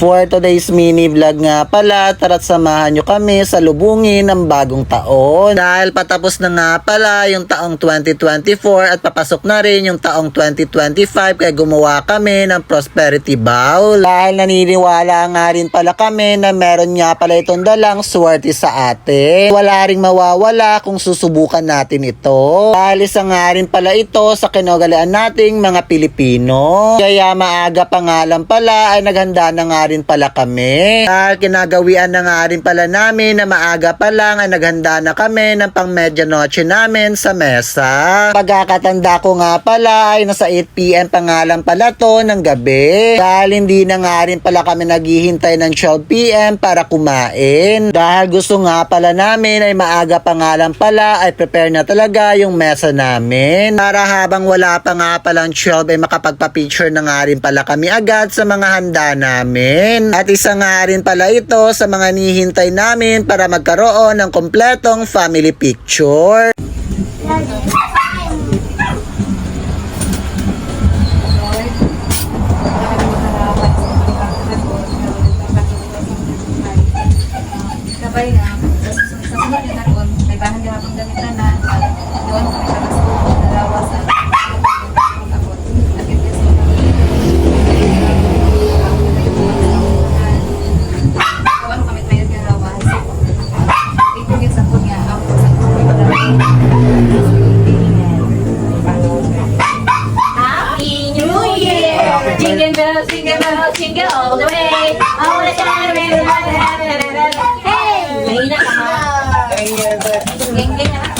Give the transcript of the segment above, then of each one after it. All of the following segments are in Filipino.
For today's mini vlog nga pala, tara't samahan nyo kami sa lubungin ng bagong taon. Dahil patapos na nga pala yung taong 2024 at papasok na rin yung taong 2025 kaya gumawa kami ng prosperity bowl. Dahil naniniwala nga rin pala kami na meron nga pala itong dalang swerte sa atin. Wala ring mawawala kung susubukan natin ito. Dahil isa nga rin pala ito sa kinugalian nating mga Pilipino. Kaya maaga pa nga pala ay naghanda na nga rin pala kami. Dahil kinagawian na nga rin pala namin na maaga pa lang ay naghanda na kami ng pang medianoche namin sa mesa. Pagkakatanda ko nga pala ay nasa 8pm pa nga lang pala to ng gabi. Dahil hindi na nga rin pala kami naghihintay ng 12pm para kumain. Dahil gusto nga pala namin ay maaga pa nga lang pala ay prepare na talaga yung mesa namin. Para habang wala pa nga palang 12 ay makapagpa-picture na nga rin pala kami agad sa mga handa namin. At isa nga rin pala ito sa mga nihintay namin para magkaroon ng kompletong family picture. Sabay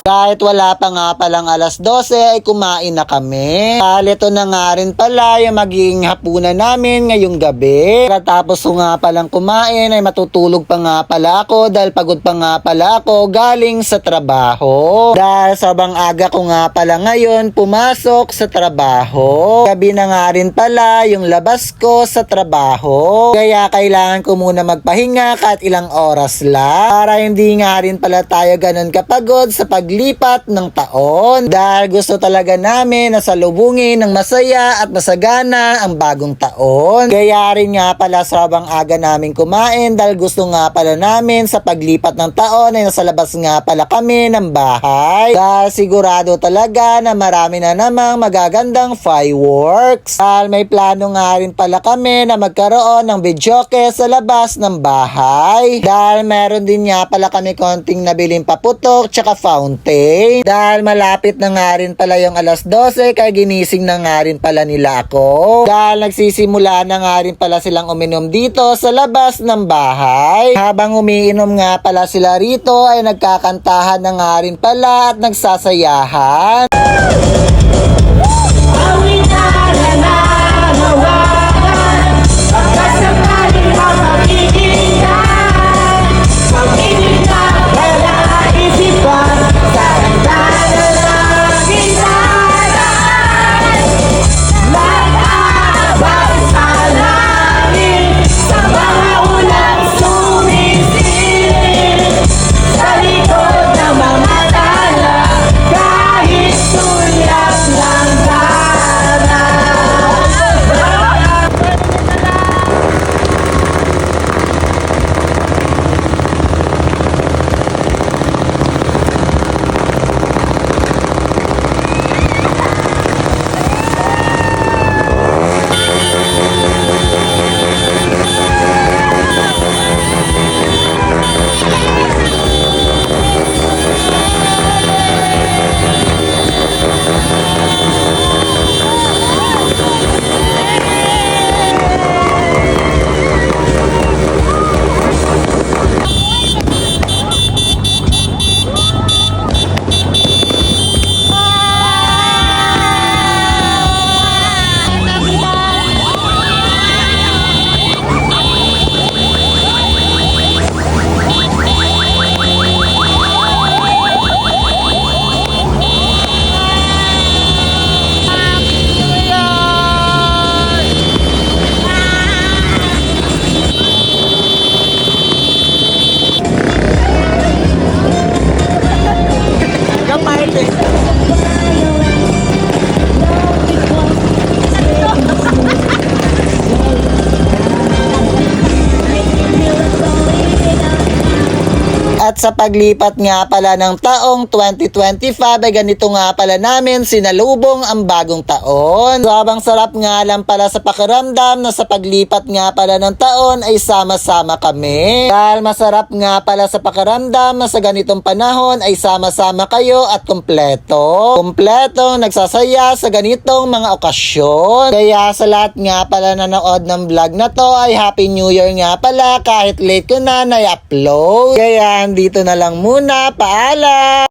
Kahit wala pa nga palang alas 12 ay kumain na kami. Dahil na nga rin pala yung magiging hapunan namin ngayong gabi. Tapos ko nga palang kumain ay matutulog pa nga pala ako dahil pagod pa nga pala ako galing sa trabaho. Dahil sabang aga ko nga pala ngayon pumasok sa trabaho. Gabi na nga rin pala yung labas ko sa trabaho. Kaya kailangan ko muna magpahinga kahit ilang oras lang para hindi nga rin pala tayo ganun kapagod sa paglipat ng taon. Dahil gusto talaga namin na salubungin ng masaya at masagana ang bagong taon. Kaya rin nga pala sabang aga namin kumain dahil gusto nga pala namin sa paglipat ng taon ay nasa labas nga pala kami ng bahay. Dahil sigurado talaga na marami na namang magagandang fireworks. Dahil may plano nga rin pala kami na magkaroon ng videoke sa labas ng bahay. Dahil meron din nga pala kami konting nabiling paputok tsaka fountain. Dahil malapit na nga rin pala yung alas 12 kaya ginising na nga rin pala nila ako. Dahil nagsisimula na nga rin pala silang uminom dito sa labas ng bahay. Habang umiinom nga pala sila rito ay nagkakantahan na nga rin pala at nagsasayahan. At sa paglipat nga pala ng taong 2025 ay ganito nga pala namin sinalubong ang bagong taon. Sabang sarap nga lang pala sa pakiramdam na sa paglipat nga pala ng taon ay sama-sama kami. Dahil masarap nga pala sa pakiramdam na sa ganitong panahon ay sama-sama kayo at kumpleto. Kumpleto nagsasaya sa ganitong mga okasyon. Kaya sa lahat nga pala nanood ng vlog na to ay Happy New Year nga pala kahit late ko na na-upload. Kaya dito na lang muna. Paalam!